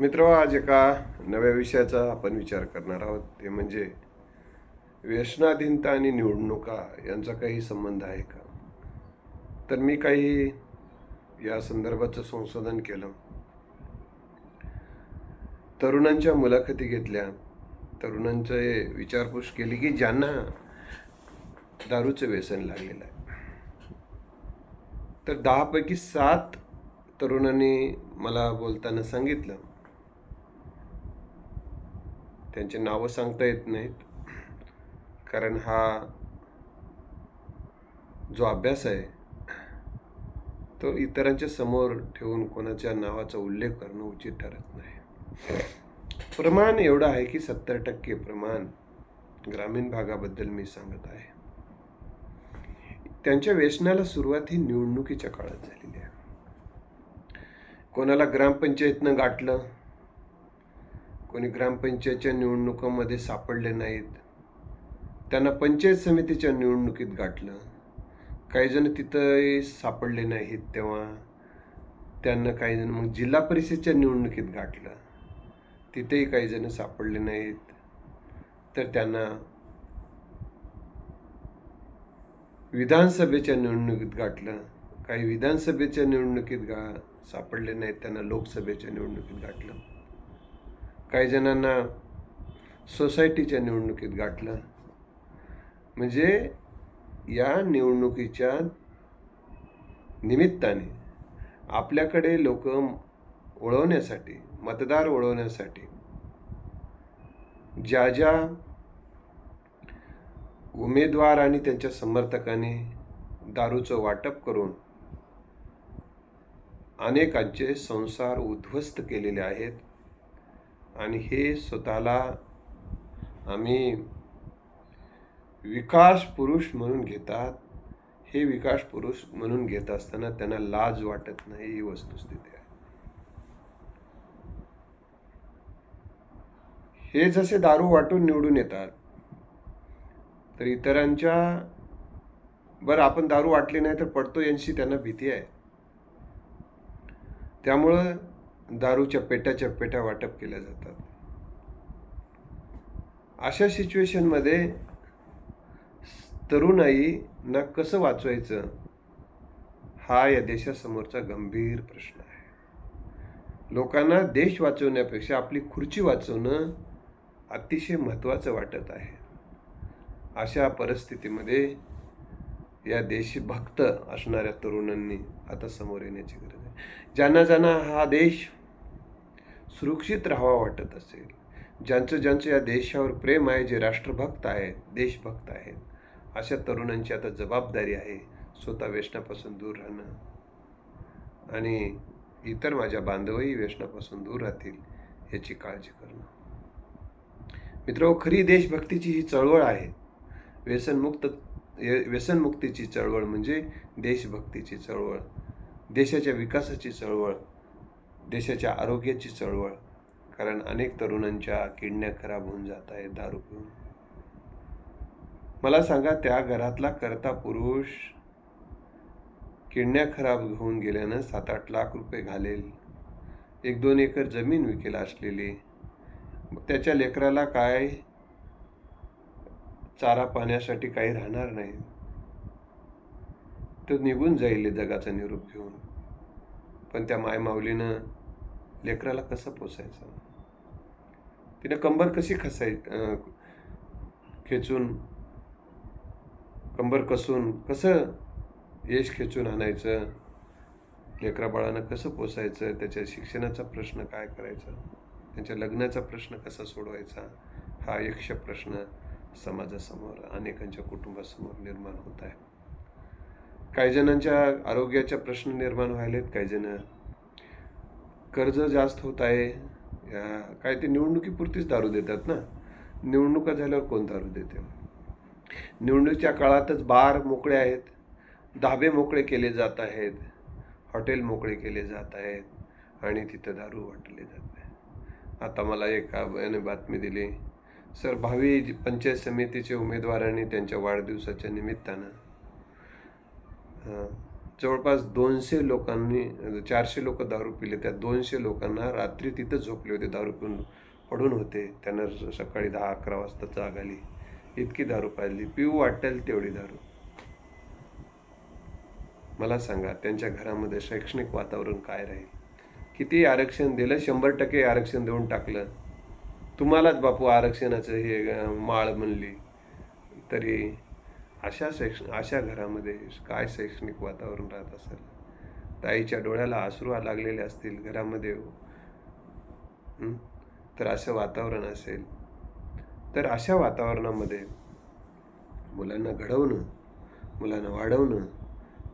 मित्र आज एका नव्या विषयाचा आपण विचार करणार आहोत. ते म्हणजे व्यसनाधीनता आणि निवडणुका यांचा काही संबंध आहे का? तर मी काही या संदर्भाचं संशोधन केलं. तरुणांच्या मुलाखती घेतल्या. तरुणांचे विचारपूस केली की ज्यांना दारूचं व्यसन लागलेलं आहे. तर दहापैकी सात तरुणांनी मला बोलताना सांगितलं. त्यांची नावं सांगता येत नाहीत. कारण हा जो अभ्यास आहे तो इतरांच्या समोर ठेवून कोणाच्या नावाचा उल्लेख करणं उचित ठरत नाही. प्रमाण एवढं आहे की सत्तर टक्के प्रमाण ग्रामीण भागाबद्दल मी सांगत आहे. त्यांच्या व्यसनाला सुरुवात ही निवडणुकीच्या काळात झालेली आहे. कोणाला ग्रामपंचायतनं गाठलं कोणी ग्रामपंचायतच्या निवडणुकामध्ये सापडले नाहीत. त्यांना पंचायत समितीच्या निवडणुकीत गाठलं. काही जण तिथं सापडले नाहीत तेव्हा. त्यांना काही जण मग जिल्हा परिषदच्या निवडणुकीत गाठलं. तिथेही काही जण सापडले नाहीत. तर त्यांना विधानसभेच्या निवडणुकीत गाठलं. काही विधानसभेच्या निवडणुकीत गा सापडले नाहीत. त्यांना लोकसभेच्या निवडणुकीत गाठलं. काही जणांना सोसायटीच्या निवडणुकीत गाठलं. म्हणजे या निवडणुकीच्या निमित्ताने आपल्याकडे लोक वळवण्यासाठी मतदार वळवण्यासाठी ज्या ज्या उमेदवार आणि त्यांच्या समर्थकांनी दारूचं वाटप करून अनेकांचे संसार उद्ध्वस्त केलेले आहेत आणि हे स्वतःला आम्ही विकास पुरुष म्हणून घेतात. हे विकास पुरुष म्हणून घेत असताना त्यांना लाज वाटत नाही ही वस्तुस्थिती आहे. हे जसे दारू वाटून निवडून येतात तर इतरांच्या बरं आपण दारू वाटली नाही तर पडतो यांची त्यांना भीती आहे. त्यामुळं दारूच्या पेट्याच्या पेट्या वाटप केल्या जातात. अशा सिच्युएशनमध्ये तरुणाईना कसं वाचवायचं? हा या देशासमोरचा गंभीर प्रश्न आहे. लोकांना देश वाचवण्यापेक्षा आपली खुर्ची वाचवणं अतिशय महत्त्वाचं वाटत आहे. अशा परिस्थितीमध्ये या देशभक्त असणाऱ्या तरुणांनी आता समोर येण्याची गरज आहे. ज्यांना ज्यांना हा देश सुरक्षित राहावा वाटत असेल. ज्यांचं ज्यांचं या देशावर प्रेम आहे जे राष्ट्रभक्त आहेत देशभक्त आहेत अशा तरुणांची आता जबाबदारी आहे स्वतः व्यसनापासून दूर राहणं. आणि इतर माझ्या बांधवही व्यसनापासून दूर राहतील याची काळजी करणं. मित्र खरी देशभक्तीची ही चळवळ आहे. व्यसनमुक्त व्यसनमुक्तीची चळवळ म्हणजे देशभक्तीची चळवळ देशाच्या विकासाची चळवळ देशाच्या आरोग्याची चळवळ कारण अनेक तरुणांच्या किडण्या खराब होऊन जात आहेत दारू पिऊन. मला सांगा त्या घरातला करता पुरुष किडण्या खराब होऊन गेल्यानं सात आठ लाख रुपये घालेल. एक दोन एकर जमीन विकेल असलेली. त्याच्या लेकराला काय चारा पाण्यासाठी काही राहणार नाही. तो निघून जाईल जगाचा निरूप घेऊन. पण त्या मायमाऊलीनं लेकराला कसं पोसायचं? तिने कंबर कशी खसाय खेचून कंबर कसून कसं यश खेचून आणायचं? लेकरा बाळानं कसं पोसायचं? त्याच्या शिक्षणाचा प्रश्न काय करायचा? त्यांच्या लग्नाचा प्रश्न कसा सोडवायचा? हा यक्ष प्रश्न समाजासमोर अनेकांच्या कुटुंबासमोर निर्माण होत आहे. काही जणांच्या आरोग्याच्या प्रश्न निर्माण व्हायलेत काही जण कर्ज जास्त होत आहे या काय ते निवडणुकीपुरतीच दारू देतात ना. निवडणुका झाल्यावर कोण दारू देते? निवडणुकीच्या काळातच बार मोकळे आहेत धाबे मोकळे केले जात आहेत हॉटेल मोकळे केले जात आहेत आणि तिथं दारू वाटले जात आहे आता मला एका याने बातमी दिली. सर भावी पंचायत समितीचे उमेदवारांनी त्यांच्या वाढदिवसाच्या निमित्तानं जवळपास दोनशे लोकांनी चारशे लोक दारू पिले. त्या दोनशे लोकांना रात्री तिथं झोपले होते दारू पिऊन पडून होते. त्यांना सकाळी दहा अकरा वाजता जाग आली. इतकी दारू पाजली पिऊ वाटेल तेवढी दारू. मला सांगा त्यांच्या घरामध्ये शैक्षणिक वातावरण काय राहील? किती आरक्षण दिलं? शंभर टक्के आरक्षण देऊन टाकलं. तुम्हालाच बापू आरक्षणाचं हे माळ म्हणली. तरी अशा शैक्ष अशा घरामध्ये काय शैक्षणिक वातावरण राहत असेल? ताईच्या डोळ्याला आसरू लागलेले असतील घरामध्ये. तर असं वातावरण असेल. तर अशा वातावरणामध्ये मुलांना घडवणं मुलांना वाढवणं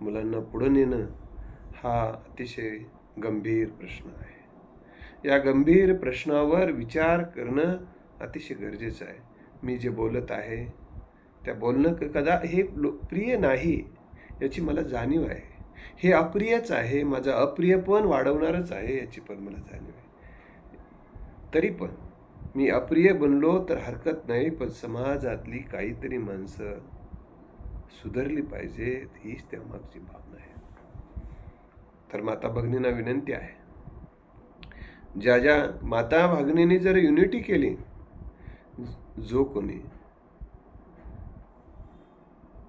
मुलांना पुढं नेणं हा अतिशय गंभीर प्रश्न आहे. या गंभीर प्रश्नावर विचार करणं अतिशय गरजेचं आहे. मी जे बोलत आहे त्या बोलणं क- कदा हे प्रिय नाही याची मला जाणीव आहे. हे अप्रियच आहे माझं अप्रिय पण वाढवणारच आहे याची पण मला जाणीव आहे. तरी पण मी अप्रिय बनलो तर हरकत नाही पण समाजातली काहीतरी माणसं सुधारली पाहिजेत हीच त्यामागची भावना आहे. तर माता भगिनींना विनंती आहे. ज्या ज्या माता भगिनीने जर युनिटी केली जो कोणी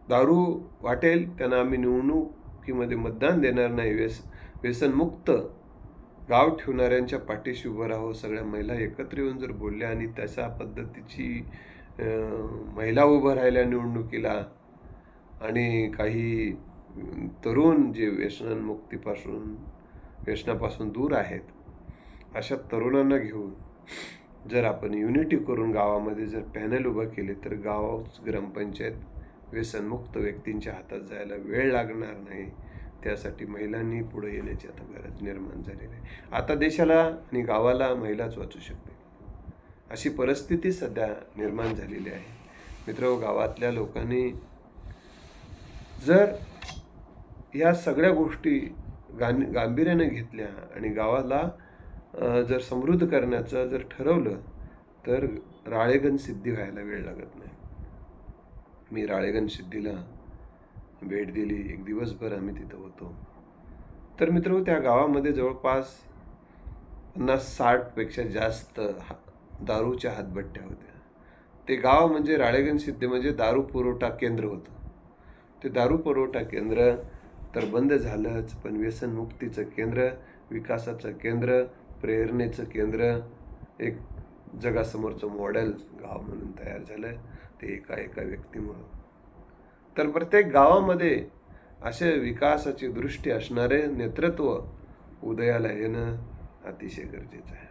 दारू वाटेल त्यांना आम्ही निवडणुकीमध्ये मतदान देणार नाही. व्यस व्यसनमुक्त गाव ठेवणाऱ्यांच्या पाठीशी उभं राहावं. सगळ्या महिला एकत्र येऊन जर बोलल्या आणि तशा पद्धतीची महिला उभं राहिल्या निवडणुकीला आणि काही तरुण जे व्यसनमुक्तीपासून व्यसनापासून दूर आहेत अशा तरुणांना घेऊन जर आपण युनिटी करून गावामध्ये जर पॅनल उभं केले तर गाव ग्रामपंचायत व्यसनमुक्त व्यक्तींच्या हातात जायला वेळ लागणार नाही. त्यासाठी महिलांनी पुढे येण्याची आता गरज निर्माण झालेली आहे. आता देशाला आणि गावाला महिलाच वाचू शकते अशी परिस्थिती सध्या निर्माण झालेली आहे. मित्र गावातल्या लोकांनी जर या सगळ्या गोष्टी गां गांभीर्याने घेतल्या आणि गावाला जर समृद्ध करण्याचं जर ठरवलं तर राळेगण सिद्धी व्हायला वेळ लागत नाही. मी राळेगण सिद्धीला भेट दिली. एक दिवसभर आम्ही तिथं होतो. तर मित्र त्या गावामध्ये जवळपास पन्नास साठपेक्षा जास्त हा दारूच्या हातभट्ट्या होत्या. ते गाव म्हणजे राळेगण सिद्धी म्हणजे दारू पुरवठा केंद्र होतं. ते दारू पुरवठा केंद्र तर बंद झालंच पण व्यसनमुक्तीचं केंद्र विकासाचं केंद्र प्रेरणेचं केंद्र एक जगासमोरचं मॉडेल गाव म्हणून तयार झालं. ते एका एका व्यक्तीमुळं तर प्रत्येक गावामध्ये असे विकासाची दृष्टी असणारे नेतृत्व उदयाला येणं अतिशय गरजेचं आहे.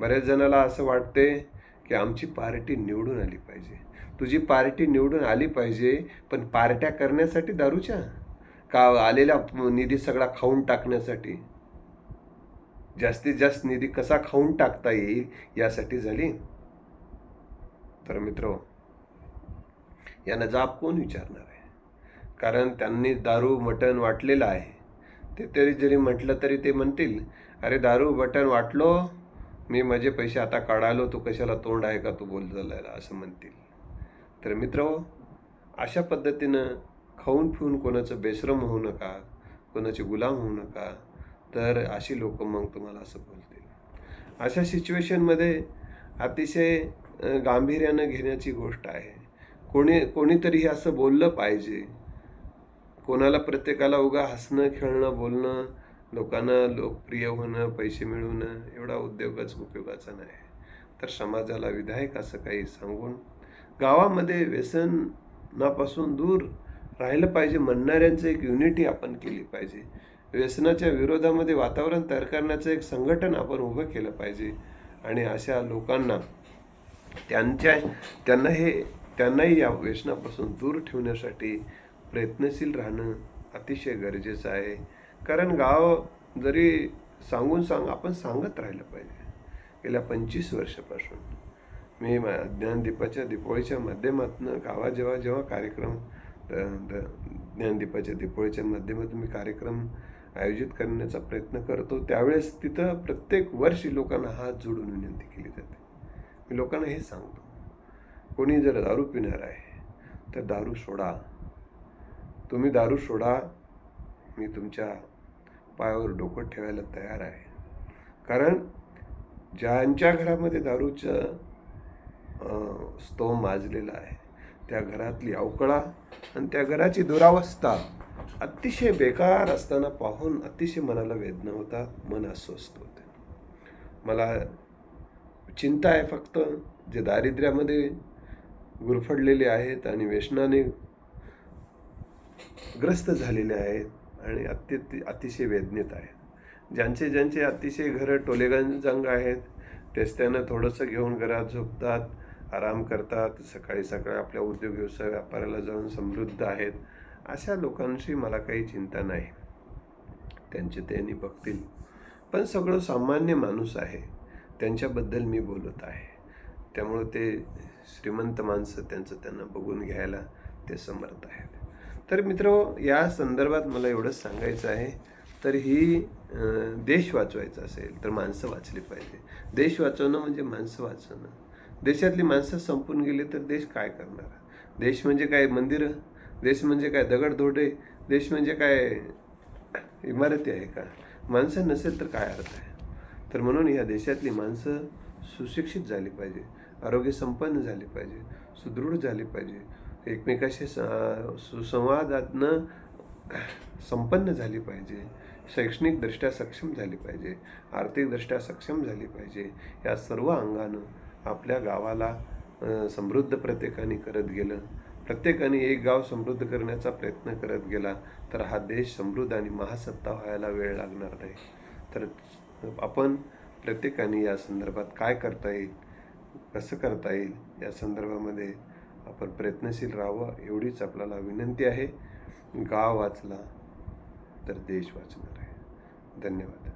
बऱ्याच जणाला असं वाटते की आमची पार्टी निवडून आली पाहिजे. तुझी पार्टी निवडून आली पाहिजे पण पार्ट्या करण्यासाठी दारूच्या? का आलेला निधी सगळा खाऊन टाकण्यासाठी? जास्तीत जास्त निधी कसा खाऊन टाकता येईल यासाठी झाली? तर मित्र यांना जाब कोण विचारणार आहे? कारण त्यांनी दारू मटण वाटलेलं आहे. ते तरी जरी म्हटलं तरी ते म्हणतील अरे दारू मटण वाटलो? मी माझे पैसे आता काढालो तू कशाला तोंड आहे का तू बोल झालायला? असं म्हणतील. तर मित्र हो, अशा पद्धतीनं खाऊन पिऊन कोणाचं बेश्रम होऊ नका कोणाचे गुलाम होऊ नका तर अशी लोक मग तुम्हाला असं बोलतील. अशा सिच्युएशनमध्ये अतिशय गांभीर्यानं घेण्याची गोष्ट आहे. कोणी कोणीतरी हे असं बोललं पाहिजे. कोणाला प्रत्येकाला उगा हसणं खेळणं बोलणं लोकांना लोकप्रिय होणं पैसे मिळवणं एवढा उद्योगच उपयोगाचा नाही. तर समाजाला विधायक असं काही सांगून गावामध्ये व्यसनापासून दूर राहिलं पाहिजे म्हणणाऱ्यांचं एक युनिटी आपण केली पाहिजे. व्यसनाच्या विरोधामध्ये वातावरण तयार करण्याचं एक संघटन आपण उभं केलं पाहिजे. आणि अशा लोकांना त्यांच्या त्यांना हे त्यांनाही या व्यसनापासून दूर ठेवण्यासाठी प्रयत्नशील राहणं अतिशय गरजेचं आहे. कारण गाव जरी सांगून सांग आपण सांगत राहिलं पाहिजे. गेल्या पंचवीस वर्षापासून. मी मा- ज्ञानदीपाच्या दीपोळीच्या माध्यमातून गावात जेव्हा जेव्हा कार्यक्रम द- द- ज्ञानदीपाच्या दीपोळीच्या माध्यमातून मी कार्यक्रम आयोजित करण्याचा प्रयत्न करतो त्यावेळेस तिथं प्रत्येक वर्षी लोकांना हात जोडून विनंती केली जाते. मी लोकांना हे सांगतो. कोणी जर दारू पिणार आहे तर दारू सोडा. तुम्ही दारू सोडा मी तुमच्या पायावर डोकं ठेवायला तयार आहे. कारण ज्यांच्या घरामध्ये दारूचं अं, स्तव माजलेला आहे त्या घरातली अवकळा आणि त्या घराची दुरावस्था अतिशय बेकार असताना पाहून अतिशय मनाला वेदना होतात मन अस्वस्थ होते. मला चिंता आहे फक्त जे दारिद्र्यामध्ये गुरफडलेले आहेत आणि व्यसनाने ग्रस्त झालेले आहेत आणि अत्य अतिशय वेदनेत आहेत. ज्यांचे ज्यांचे अतिशय घरं टोलेगंजंग आहेत तेच त्यांना थोडंसं घेऊन घरात झोपतात आराम करतात सकाळी सकाळी आपल्या उद्योग व्यवसाय व्यापाराला जाऊन समृद्ध आहेत अशा लोकांशी मला काही चिंता नाही. त्यांचे त्यांनी बघतील. पण सगळं सामान्य माणूस आहे. त्यांच्याबद्दल मी बोलत आहे. त्यामुळं ते श्रीमंत माणसं त्यांचं त्यांना बघून घ्यायला ते समर्थ आहेत. तर मित्र या संदर्भात मला एवढंच सांगायचं आहे. तर ही देश वाचवायचा असेल तर माणसं वाचली पाहिजे. देश वाचवणं म्हणजे माणसं वाचवणं. देशातली माणसं संपून गेली तर देश काय करणार? देश म्हणजे काय मंदिरं? देश म्हणजे काय दगडधोडे? देश म्हणजे काय इमारती आहे का? माणसं नसेल तर काय अर्थ आहे? तर म्हणून या देशातली माणसं सुशिक्षित झाली पाहिजे. आरोग्य संपन्न झाली पाहिजे. सुदृढ झाली पाहिजे. एकमेकाशी स- सुसंवादातनं संपन्न झाली पाहिजे. शैक्षणिकदृष्ट्या सक्षम झाली पाहिजे. आर्थिकदृष्ट्या सक्षम झाली पाहिजे. या सर्व अंगानं आपल्या गावाला समृद्ध प्रत्येकाने करत गेलं. प्रत्येकाने एक गाव समृद्ध करण्याचा प्रयत्न करत गेला तर हा देश समृद्ध आणि महासत्ता व्हायला वेळ लागणार नाही. तर आपण प्रत्येकाने या संदर्भात काय करता येईल कसं करता येईल या संदर्भामध्ये आपण प्रयत्नशील राहावं एवढीच आपल्याला विनंती आहे. गाव वाचला तर देश वाचणार आहे. धन्यवाद.